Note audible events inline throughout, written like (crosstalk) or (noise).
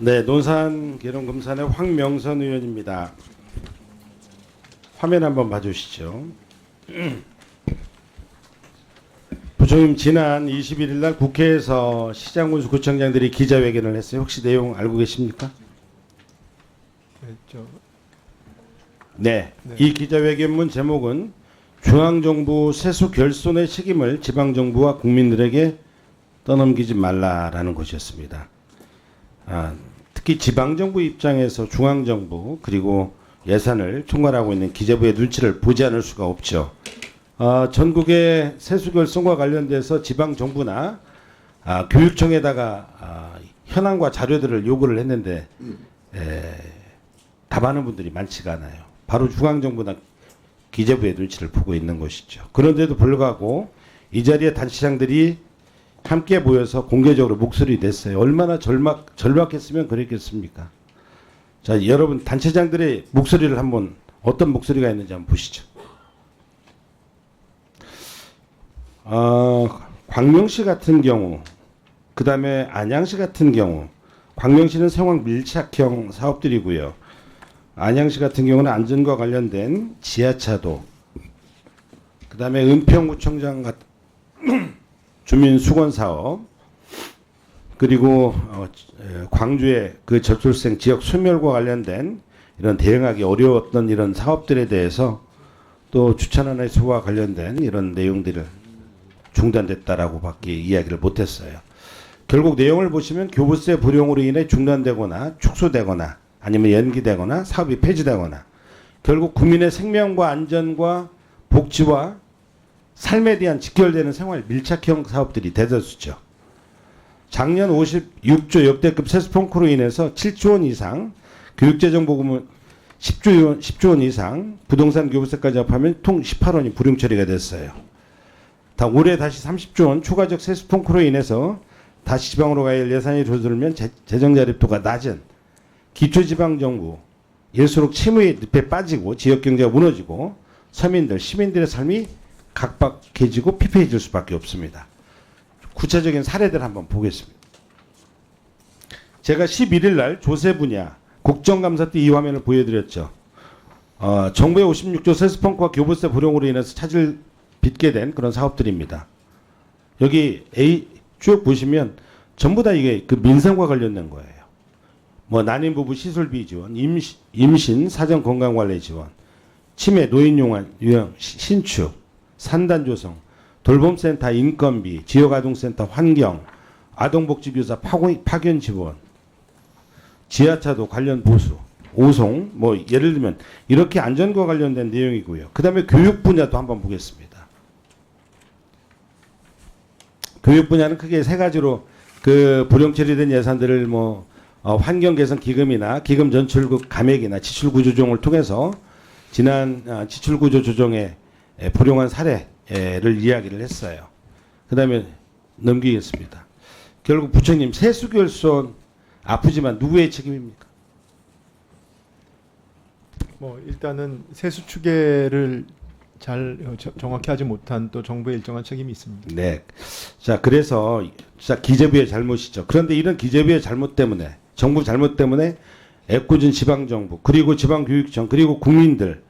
네, 논산 계룡금산의 황명선 의원입니다. 화면 한번 봐주시죠. (clears throat) 부총님 지난 21일 날 국회에서 시장군수 구청장들이 기자회견을 했어요. 혹시 내용 알고 계십니까? 네, 저 네. 네. 이 기자회견문 제목은 중앙정부 세수 결손의 책임을 지방정부와 국민들에게 떠넘기지 말라라는 것이었습니다. 아, 특히 지방정부 입장에서 중앙정부 그리고 예산을 총괄하고 있는 기재부의 눈치를 보지 않을 수가 없죠. 아, 전국의 세수 결손과 관련돼서 지방정부나 아, 교육청에다가 아, 현황과 자료들을 요구를 했는데 에, 답하는 분들이 많지가 않아요. 바로 중앙정부나 기재부의 눈치를 보고 있는 것이죠. 그런데도 불구하고 이 자리에 단체장들이 함께 모여서 공개적으로 목소리 냈어요. 얼마나 절막, 절박했으면 그랬겠습니까? 자, 여러분 단체장들의 목소리를 한번 어떤 목소리가 있는지 한번 보시죠. 어, 광명시 같은 경우, 그 다음에 안양시 같은 경우, 광명시는 상황 밀착형 사업들이고요. 안양시 같은 경우는 안전과 관련된 지하차도, 그 다음에 은평구청장 같은 주민 수건 사업, 그리고 어, 에, 광주의 그 저출생 지역 소멸과 관련된 이런 대응하기 어려웠던 이런 사업들에 대해서 또 주차난의 소와 관련된 이런 내용들을 중단됐다라고 밖에 이야기를 못했어요. 결국 내용을 보시면 교부세 불용으로 인해 중단되거나 축소되거나 아니면 연기되거나 사업이 폐지되거나 결국 국민의 생명과 안전과 복지와 삶에 대한 직결되는 생활 밀착형 사업들이 대다수죠. 작년 56조 역대급 세수펑크로 인해서 7조 원 이상, 교육재정 보금은 10조 원, 10조 원 이상, 부동산 교부세까지 합하면 통 18원이 불용 처리가 됐어요. 다 올해 다시 30조 원 추가적 세수펑크로 인해서 다시 지방으로 가야 할 예산이 줄어들면 재- 재정 자립도가 낮은 기초지방정부 일수록 채무의 늪에 빠지고 지역경제가 무너지고 서민들, 시민들의 삶이 각박해지고 피폐해질 수밖에 없습니다. 구체적인 사례들 한번 보겠습니다. 제가 11일 날 조세 분야 국정감사 때 이 화면을 보여드렸죠. 어, 정부의 56조 세수펑크와 교부세 불용으로 인해서 차질 빚게 된 그런 사업들입니다. 여기 A 쭉 보시면 전부 다 이게 그 민생과 관련된 거예요. 뭐 난임 부부 시술비 지원, 임신, 임신 사전 건강 관리 지원, 치매 노인 용한 유형 시- 신축, 산단 조성, 돌봄센터 인건비, 지역아동센터 환경, 아동복지교사 파고- 파견 지원, 지하차도 관련 보수, 오송, 뭐 예를 들면 이렇게 안전과 관련된 내용이고요. 그 다음에 교육 분야도 한번 보겠습니다. 교육 분야는 크게 세 가지로 그 불용 처리된 예산들을 뭐 어, 환경 개선 기금이나 기금 전출국 감액이나 지출 구조 조정을 통해서 지난 아, 지출 구조 조정에 에, 불용한 사례를 이야기를 했어요. 그 다음에 넘기겠습니다. 결국 부처님 세수 결손 아프지만 누구의 책임입니까? 뭐 일단은 세수 추계를 잘 정확히 하지 못한 또 정부의 일정한 책임이 있습니다. 네. 자, 그래서 자 기재부의 잘못이죠. 그런데 이런 기재부의 잘못 때문에 정부 잘못 때문에 애꿎은 지방 정부 그리고 지방 교육청 그리고 국민들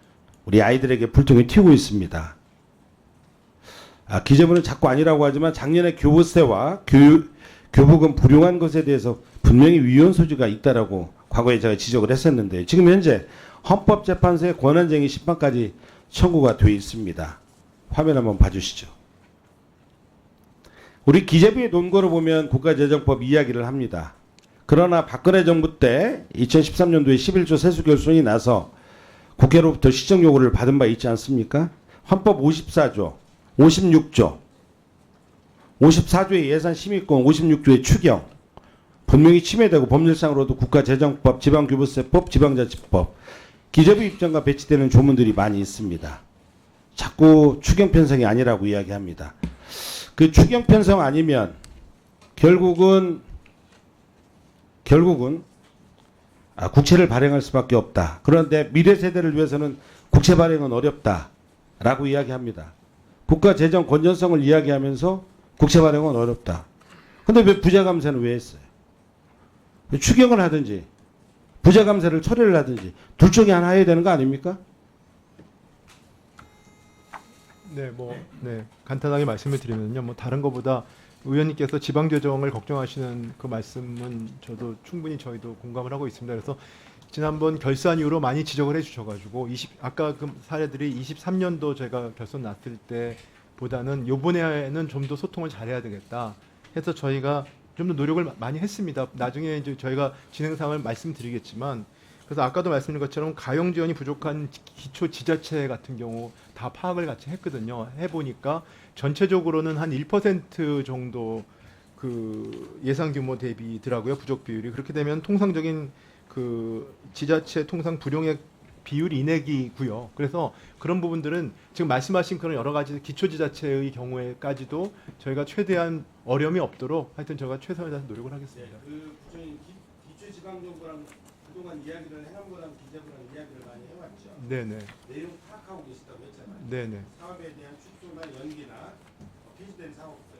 우리 아이들에게 불통이 튀고 있습니다. 아, 기재부는 자꾸 아니라고 하지만 작년에 교부세와 교육 교부금 불용한 것에 대해서 분명히 위헌 소지가 있다라고 과거에 제가 지적을 했었는데 지금 현재 헌법재판소의 권한쟁의 심판까지 청구가 돼 있습니다. 화면 한번 봐주시죠. 우리 기재부의 논거를 보면 국가재정법 이야기를 합니다. 그러나 박근혜 정부 때 2013년도에 11조 세수 결손이 나서 국회로부터 시정 요구를 받은 바 있지 않습니까? 헌법 54조, 56조, 54조의 예산 심의권, 56조의 추경 분명히 침해되고 법률상으로도 국가재정법, 지방교부세법, 지방자치법, 기재부 입장과 배치되는 조문들이 많이 있습니다. 자꾸 추경 편성이 아니라고 이야기합니다. 그 추경 편성 아니면 결국은 결국은 아, 국채를 발행할 수밖에 없다. 그런데 미래 세대를 위해서는 국채 발행은 어렵다라고 이야기합니다. 국가 재정 건전성을 이야기하면서 국채 발행은 어렵다. 근데 왜 부자 감세는 왜 했어요? 추경을 하든지 부자 감세를 처리를 하든지 둘 중에 하나 해야 되는 거 아닙니까? 네, 뭐, 네, 간단하게 말씀을 드리면요, 뭐 다른 것보다 의원님께서 지방 재정을 걱정하시는 그 말씀은 저도 충분히 저희도 공감을 하고 있습니다. 그래서 지난번 결산 이후로 많이 지적을 해주셔가지고 20 아까 그 사례들이 23년도 제가 결선 났을 때보다는 요번에는 좀 더 소통을 잘해야 되겠다. 해서 저희가 좀 더 노력을 마- 많이 했습니다. 나중에 이제 저희가 진행 상을 말씀드리겠지만 그래서 아까도 말씀드린 것처럼 가용 지원이 부족한 지- 기초 지자체 같은 경우 다 파악을 같이 했거든요. 해보니까 전체적으로는 한 1% 정도 그 예상 규모 대비더라고요. 부족 비율이 그렇게 되면 통상적인 그 지자체 통상 불용액 비율 인액이고요. 그래서 그런 부분들은 지금 말씀하신 그런 여러 가지 기초 지자체의 경우에까지도 저희가 최대한 어려움이 없도록 하여튼 저희가 최선을 다해서 노력을 하겠습니다. 그 부처님 기초 지방 정부랑 그동안 이야기를 해남부랑 기재부랑 이야기를 많이 해왔죠. 네네, 내용 파악하고 계시다고 했잖아요. 네네. 사업에 대한 축소나 연기나 어, 폐지된 사업들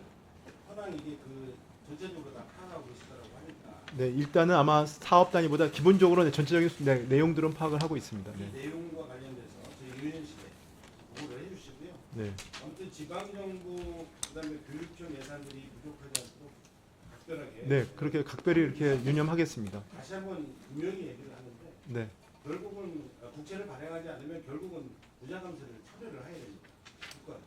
현황 이게 그 전체적으로 다 파악하고 계시다고 하니까 네, 일단은 아마 사업 단위보다 기본적으로 전체적인 수- 네, 내용들은 파악을 하고 있습니다. 이 네. 내용과 관련돼서 저희 유연실에 보고를 해주시고요. 네. 아무튼 지방 정부 그다음에 교육청 예산들이 부족하지 않도록 네, 그렇게 각별히 이렇게 유념하겠습니다. 다시 한번 분명히 얘기를 하는데 네. 결국은 어, 국채를 발행하지 않으면 결국은 부자 감세를 차별을 해야 됩니다. 국가.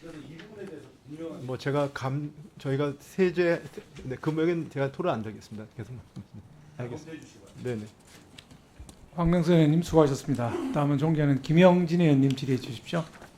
그래서 이 부분에 대해서 분명한 뭐 제가 감 저희가 세제 네, 금액은 제가 토론 안 하겠습니다. 계속 알겠습니다. 해주시기 바랍니다. 네, 네. 황명선 의원님 수고하셨습니다. 다음은 존경하는 김영진 의원님 질의해 주십시오.